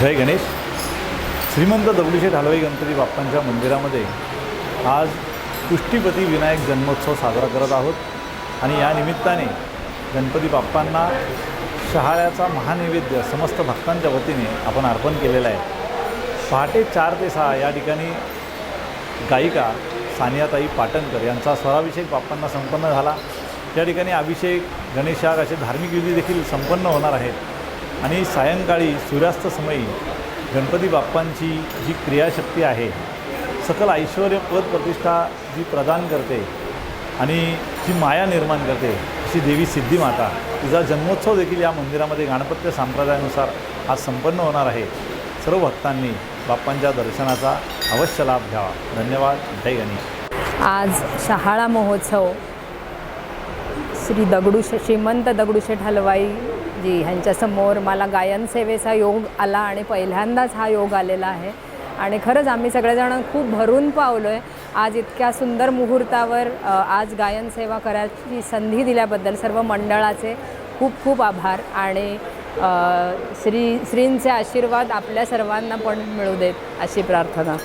जय गणेश. श्रीमंत दगडूशेठ हलवाई गणपती बाप्पांच्या मंदिरामध्ये आज पुष्टीपती विनायक जन्मोत्सव साजरा करत आहोत. आणि या निमित्ताने गणपती बाप्पांना शहाळ्याचा महानैवेद्य समस्त भक्तांच्या वतीने आपण अर्पण केलेला आहे. पहाटे चार ते सहा या ठिकाणी गायिका सानियाताई पाटणकर यांचा स्वराभिषेक बाप्पांना संपन्न झाला. त्या ठिकाणी अभिषेक गणेशाग असे धार्मिक विधी देखील संपन्न होणार आहेत. आणि सायंकाळी सूर्यास्तसमयी गणपती बाप्पांची जी क्रियाशक्ती आहे सकल ऐश्वर पद प्रतिष्ठा जी प्रदान करते आणि जी माया निर्माण करते अशी देवी सिद्धिमाता तिचा जन्मोत्सव देखील या मंदिरामध्ये गणपत्य संप्रदायानुसार आज संपन्न होणार आहे. सर्व भक्तांनी बाप्पांच्या दर्शनाचा अवश्य लाभ घ्यावा. धन्यवाद. जय गणेश. आज शहाळा महोत्सव. श्री दगडू श्रीमंत दगडूशेठ हलवाई जी ह्यांच्यासमोर मला गायन सेवेचा योग आला आणि पहिल्यांदाच हा योग आलेला आहे. आणि खरंच आम्ही सगळेजण खूप भरून पावलो आहे आज इतक्या सुंदर मुहूर्तावर आज गायन सेवा करायची संधी दिल्याबद्दल सर्व मंडळाचे खूप खूप आभार आणि श्री श्रींचे आशीर्वाद आपल्या सर्वांना पण मिळू देत अशी प्रार्थना.